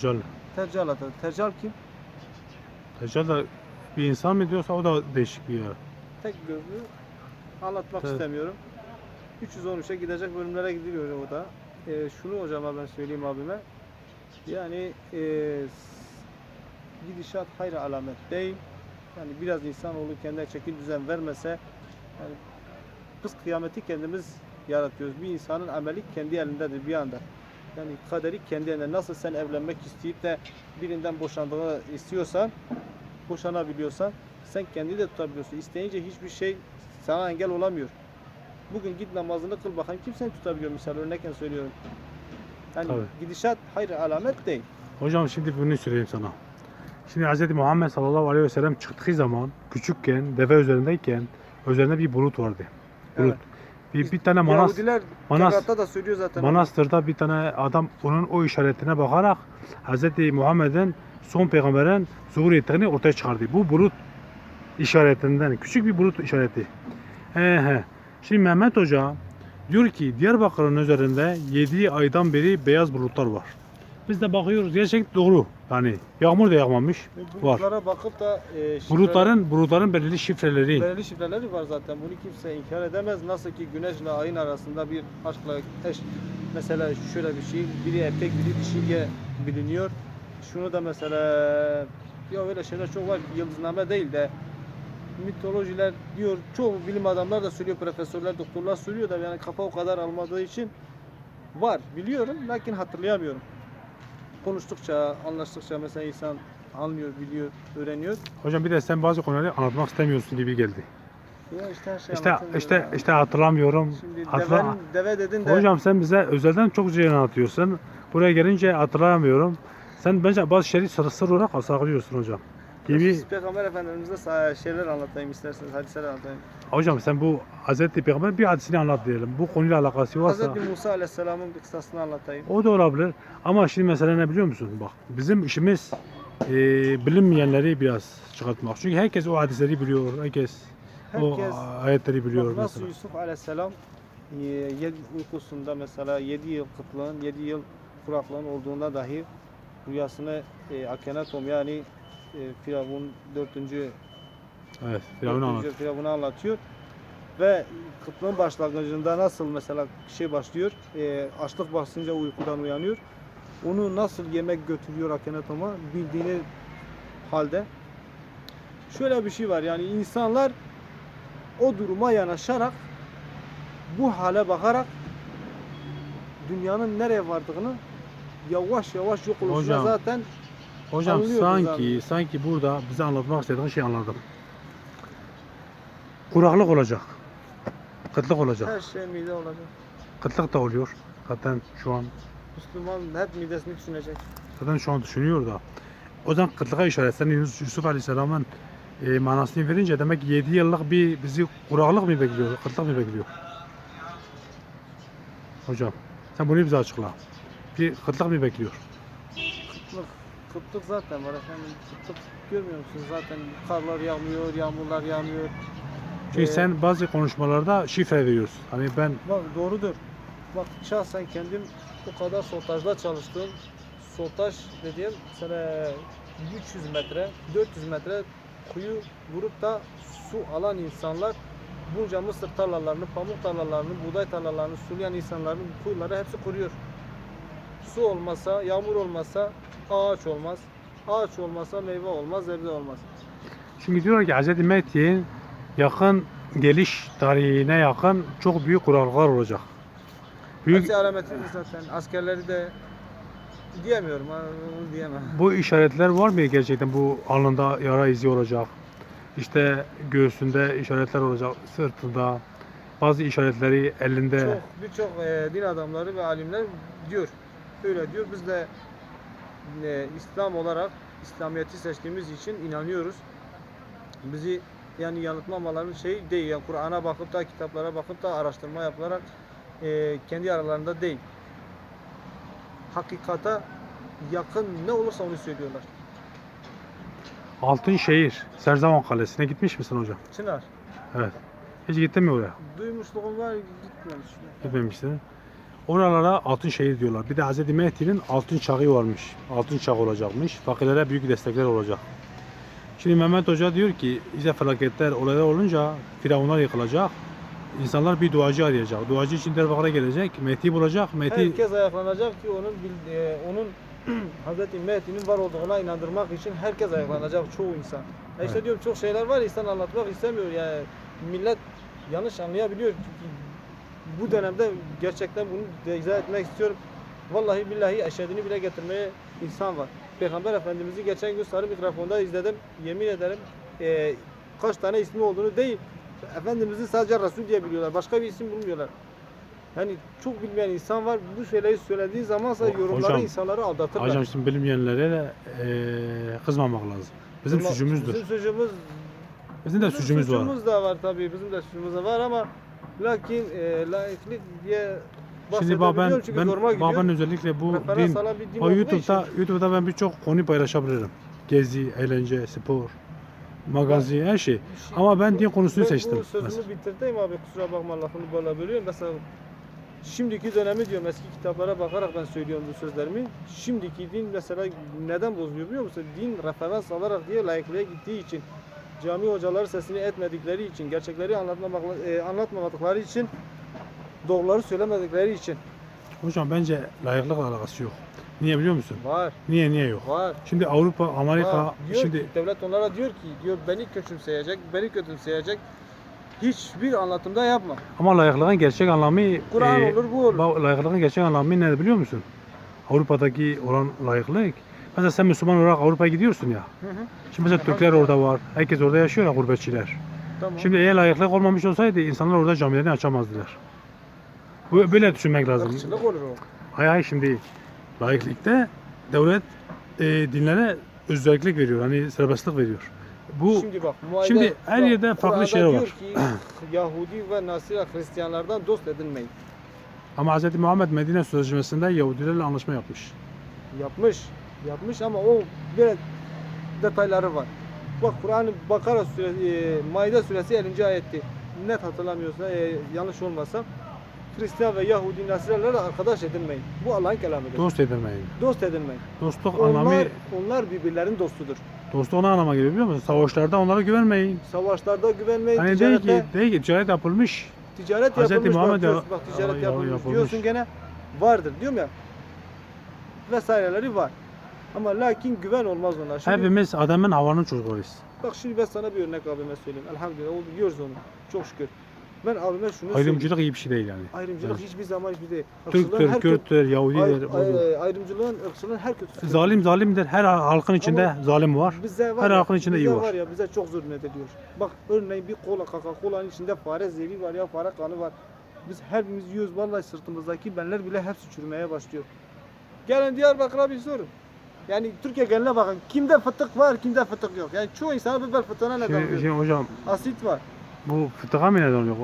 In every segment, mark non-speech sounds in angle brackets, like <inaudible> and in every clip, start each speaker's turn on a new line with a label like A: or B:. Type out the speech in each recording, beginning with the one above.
A: Teccal.
B: Tercal adı. Tercal kim?
A: Teccal da bir insan mı diyorsa o da değişik bir yer.
B: Tek gözlü. Anlatmak
A: Evet.
B: istemiyorum. 313'e gidecek bölümlere gidiliyor o da. Ee, şunu hocama ben söyleyeyim abime. Yani e, gidişat hayır alamet değil. Yani biraz insanoğlu kendine çekil düzen vermese yani biz kıyameti kendimiz yaratıyoruz. Bir insanın ameli kendi elindedir bir anda. Yani kaderi kendi elinde. Nasıl sen evlenmek isteyip de birinden boşandığını istiyorsan, boşanabiliyorsan sen kendini de tutabiliyorsun. İsteyince hiçbir şey sana engel olamıyor. Bugün git namazını kıl bakayım kim seni tutabiliyor misal örnekken söylüyorum. Yani
A: Tabii.
B: gidişat hayır alamet değil.
A: Hocam şimdi bunu söyleyeyim sana. Şimdi Hz. Muhammed sallallahu aleyhi ve sellem çıktığı zaman küçükken deve üzerindeyken üzerinde bir bulut vardı. Bulut.
B: Evet.
A: Bir, bir tane manas,
B: Yahudiler
A: manas,
B: Tevrat'ta da söylüyor zaten.
A: manastırda bir tane adam onun o işaretine bakarak Hz. Muhammed'in son peygamberin zuhur ettiğini ortaya çıkardı. Bu bulut işaretinden küçük bir bulut işareti. He he. Şimdi Mehmet Hoca diyor ki Diyarbakır'ın üzerinde 7 aydan beri beyaz bulutlar var. Biz de bakıyoruz gerçek doğru. Yani yağmur da yağmamış.
B: Bu
A: Var.
B: Bulutlara bakıp da e, şifreler-
A: Bulutların bulutların belirli şifreleri.
B: belirli şifreleri var zaten. Bunu kimse inkar edemez. Nasıl ki güneşle ayın arasında bir aşkla eş mesela şöyle bir şey biri erkek biri dişi diye biliniyor. Şunu da mesela ya öyle şeyler çok var yıldızname değil de mitolojiler diyor çoğu bilim adamlar da söylüyor profesörler doktorlar söylüyor da yani kafa o kadar almadığı için var biliyorum lakin hatırlayamıyorum. Konuştukça anlaştıkça mesela insan anlıyor biliyor öğreniyor.
A: Hocam bir de sen bazı konuları anlatmak istemiyorsun gibi geldi.
B: Ya işte her şey
A: İşte işte
B: ya.
A: işte hatırlamıyorum.
B: Şimdi
A: Hatırla-
B: deven, deve dedin de
A: Hocam sen bize özelden çok şey anlatıyorsun. Buraya gelince hatırlamıyorum. Sen bence bazı şeyleri sır, sır olarak saklıyorsun hocam. Gibi.
B: Biz Peygamber Efendimiz'e şeyler anlatayım isterseniz, hadisler anlatayım.
A: Hocam sen bu Hazreti Peygamber bir hadisini anlat diyelim. Bu konuyla alakası varsa
B: Hz. Musa Aleyhisselam'ın bir kıssasını anlatayım.
A: o da olabilir. Ama şimdi mesele ne biliyor musun? Bak bizim işimiz e, bilinmeyenleri biraz çıkartmak. Çünkü herkes o hadisleri biliyor. Herkes,
B: Herkes
A: o ayetleri biliyor
B: bak nasıl
A: mesela.
B: Yusuf Aleyhisselam e, uykusunda mesela 7 yıl kıtlığın, 7 yıl kuraklığın olduğunda dahi rüyasını e, Akhenaton yani Firavun 4.
A: Evet, Firavun anlat.
B: Dördüncü Firavun'u anlatıyor. Ve kıtlığın başlangıcında nasıl mesela şey başlıyor, e, açlık basınca uykudan uyanıyor. Onu nasıl yemek götürüyor Akhenaton'a bildiğini halde. Şöyle bir şey var yani insanlar o duruma yanaşarak bu hale bakarak dünyanın nereye vardığını yavaş yavaş yok oluşuna
A: Hocam,
B: zaten
A: Hocam
B: Anlıyoruz
A: sanki
B: abi.
A: sanki burada bize anlatmak istediğin şeyi anladım. Kuraklık olacak. Kıtlık olacak.
B: her şey mide olacak.
A: Kıtlık da oluyor. Zaten şu an
B: Müslüman hep midesini düşünecek.
A: zaten şu an düşünüyor da. O zaman kıtlığa işaretlen Yus- Yusuf Aleyhisselam'ın e, manasını verince demek ki 7 yıllık bir bizi kuraklık mı bekliyor? Kıtlık mı bekliyor? Hocam sen bunu bize açıkla. Bir kıtlık mı bekliyor?
B: Kıtlık, kıtlık zaten var efendim. Kıtlık görmüyor musunuz zaten karlar yağmıyor, yağmurlar yağmıyor.
A: Çünkü
B: Ee,
A: sen bazı konuşmalarda şifre veriyorsun. Hani ben
B: Bak doğrudur. Bak şahsen kendim o kadar soltajda çalıştım. Soltaj dediğim sana 300 metre, 400 metre kuyu vurup da su alan insanlar bunca mısır tarlalarını, pamuk tarlalarını, buğday tarlalarını sulayan insanların kuyuları hepsi kuruyor. Su olmasa, yağmur olmasa ağaç olmaz. Ağaç olmasa meyve olmaz, sebze olmaz.
A: Çünkü diyorlar ki Hz. Mehdi'nin yakın geliş tarihine yakın çok büyük kuraklıklar olacak. Büyük
B: Hepsi alametidir zaten. Askerleri de diyemiyorum, diyemem.
A: bu işaretler var mı gerçekten bu alnında yara izi olacak? İşte göğsünde işaretler olacak, sırtında. Bazı işaretleri elinde.
B: Çok birçok e, din adamları ve alimler diyor. Öyle diyor. Biz de e, İslam olarak İslamiyet'i seçtiğimiz için inanıyoruz. Bizi yani yanıltmamaların şey değil. Yani Kur'an'a bakıp da kitaplara bakıp da araştırma yapılarak e, kendi aralarında değil. Hakikata yakın ne olursa onu söylüyorlar.
A: Altınşehir, Serzavan Kalesi'ne gitmiş misin hocam?
B: Çınar.
A: Evet. Hiç gittin mi oraya?
B: Duymuşluğum var gitmemiş.
A: Gitmemişsin. Oralara altın şehir diyorlar. Bir de Hz. Mehdi'nin altın çağı varmış. Altın çağı olacakmış. Fakirlere büyük destekler olacak. Şimdi Mehmet Hoca diyor ki işte felaketler, olaylar olunca firavunlar yıkılacak. İnsanlar bir duacı arayacak. Duacı için Diyarbakır'a gelecek. Mehdi bulacak. Mehdi
B: Herkes ayaklanacak ki onun bil- e, onun <clears throat> Hazreti Mehdi'nin var olduğuna inandırmak için herkes ayaklanacak çoğu insan. İşte
A: Evet.
B: diyorum çok şeyler var insan anlatmak istemiyor yani millet yanlış anlayabiliyor çünkü bu dönemde gerçekten bunu izah etmek istiyorum. Vallahi billahi eşhedini bile getirmeye insan var. Peygamber Efendimiz'i geçen gün sarı mikrofonda izledim. Yemin ederim e, kaç tane ismi olduğunu değil. Efendimiz'i sadece Resul diye biliyorlar. Başka bir isim bulmuyorlar. Hani çok bilmeyen insan var. Bu şeyleri söylediği zamansa yorumları
A: hocam,
B: insanları aldatırlar.
A: Hocam şimdi bilmeyenlere de eee, kızmamak lazım. Bizim
B: Ama
A: suçumuzdur.
B: Bizim suçumuz
A: Bizim de
B: bizim
A: suçumuz var.
B: da var tabii. Bizim de suçumuz da var ama lakin e, laiklik diye
A: Şimdi bak ben, ben, ben özellikle bu din, o YouTube'da,
B: için-
A: YouTube'da ben birçok konu paylaşabilirim. Gezi, eğlence, spor, magazi, her şey.
B: Şey-
A: Ama ben din konusunu
B: Ben
A: seçtim.
B: Bu sözümü
A: mesela.
B: bitireyim abi kusura bakma lafını böyle bölüyorum. Mesela şimdiki dönemi diyorum eski kitaplara bakarak ben söylüyorum bu sözlerimi. Şimdiki din mesela neden bozuluyor biliyor musun? Din referans alarak diye laikliğe gittiği için cami hocaları sesini etmedikleri için, gerçekleri anlatmamak, e, anlatmadıkları için, doğruları söylemedikleri için
A: Hocam bence layıklıkla alakası yok. Niye biliyor musun?
B: var,
A: Niye niye yok?
B: var.
A: Şimdi Avrupa, Amerika,
B: var. Diyor
A: şimdi
B: ki, devlet onlara diyor ki, diyor beni küçümseyecek, beni kötümseyecek hiçbir anlatımda yapma.
A: ama layıklığın gerçek anlamı
B: Kur'an
A: e,
B: olur, bu olur.
A: layıklığın gerçek anlamı ne biliyor musun? Avrupa'daki olan layıklık. Mesela sen Müslüman olarak Avrupa'ya gidiyorsun ya.
B: Hı hı.
A: Şimdi mesela Türkler orada var. Herkes orada yaşıyor ya gurbetçiler.
B: Tamam.
A: Şimdi eğer layıklık olmamış olsaydı insanlar orada camilerini açamazdılar. Bu- Böyle düşünmek lazım.
B: Irkçılık olur o.
A: Hay hay şimdi layıklıkta devlet e, dinlere özellik veriyor. Hani serbestlik veriyor. Bu
B: Şimdi bak muayene,
A: Şimdi her
B: bak,
A: yerde farklı şeyler
B: diyor
A: var.
B: ki <clears throat> Yahudi ve Nasira Hristiyanlardan dost edinmeyin.
A: ama Hz. Muhammed Medine Sözleşmesi'nde Yahudilerle anlaşma yapmış.
B: Yapmış. Yapmış ama o böyle detayları var. Bak Kur'an-ı Bakara suresi, e, Maide suresi 50. ayetti. Net hatırlamıyorsa, e, yanlış olmasa Hristiyan ve Yahudi Nasiralarla arkadaş edinmeyin. Bu Allah'ın kelamıdır. Dost,
A: Dost edilmeyin.
B: edinmeyin.
A: Dostluk
B: Onlar,
A: anlamı,
B: onlar birbirlerinin dostudur.
A: dostluk ona anlama geliyor biliyor musun? Savaşlarda onlara güvenmeyin.
B: Savaşlarda güvenmeyin,
A: Hani değil
B: ticarette,
A: ki, değil ki ticaret yapılmış.
B: ticaret
A: Hz.
B: yapılmış.
A: Muhammed
B: bak, bak ticaret
A: ya-
B: yapılmış,
A: yapılmış.
B: diyorsun gene vardır diyorum ya. Vesaireleri var. Ama lakin güven olmaz onlar. Şimdi,
A: Hepimiz adamın havanın çocuklarıyız.
B: Bak şimdi ben sana bir örnek abime söyleyeyim. Elhamdülillah oldu yiyoruz onu. Çok şükür. Ben abime şunu.
A: Ayrımcılık iyi bir şey değil yani.
B: Ayrımcılık
A: Evet.
B: hiçbir zaman hiçbir değil.
A: Türktür, Kürttür, Yahudidir.
B: ay-
A: odur.
B: ay- ayrımcılığın, ırkçılığın her kötüsü.
A: Zalim zalimdir. Her halkın içinde
B: Ama
A: zalim var.
B: Bize var
A: Her
B: ya,
A: halkın içinde iyi var.
B: var ya bize çok zulmediliyor. Bak örneğin bir kola kaka kolanın içinde fare zehri var ya fare kanı var. Biz hepimiz yiyoruz vallahi sırtımızdaki benler bile hepsi çürümeye başlıyor. Gelin Diyarbakır'a bir sorun. Yani Türkiye geneline bakın. Kimde fıtık var, kimde fıtık yok. Yani çoğu insan biber fıtığına neden
A: Şimdi,
B: oluyor.
A: şimdi hocam
B: Asit var.
A: bu fıtığa mı neden oluyor?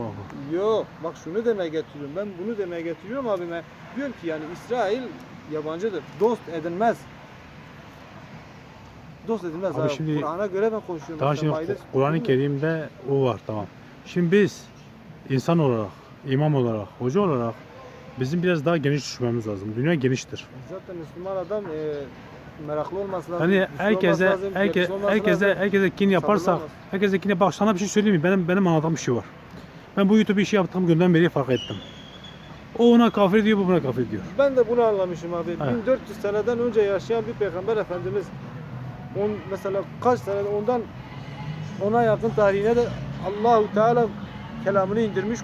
A: bu?
B: Yok. Bak şunu demeye getiriyorum. Ben bunu demeye getiriyorum abime. Diyorum ki yani İsrail yabancıdır. Dost edinmez. Dost edinmez
A: Abi
B: abi.
A: şimdi-
B: Kur'an'a göre ben konuşuyorum. Mesela
A: şimdi
B: Maide-
A: Kur'an-ı Kerim'de o var tamam. Şimdi biz insan olarak, imam olarak, hoca olarak bizim biraz daha geniş düşünmemiz lazım. Dünya geniştir.
B: Zaten Müslüman adam e, meraklı olması lazım.
A: Hani
B: güçlü olması
A: herkese
B: lazım,
A: herke,
B: olması
A: herkese
B: lazım.
A: herkese kin yaparsak, herkese kin bak sana bir şey söyleyeyim mi? Benim benim anladığım bir şey var. Ben bu YouTube işi yaptığım günden beri fark ettim. O ona kafir diyor, bu buna kafir diyor.
B: Ben de bunu anlamışım abi.
A: Evet.
B: 1400 seneden önce yaşayan bir peygamber efendimiz on, mesela kaç sene ondan ona yakın tarihine de Allahu Teala kelamını indirmiş.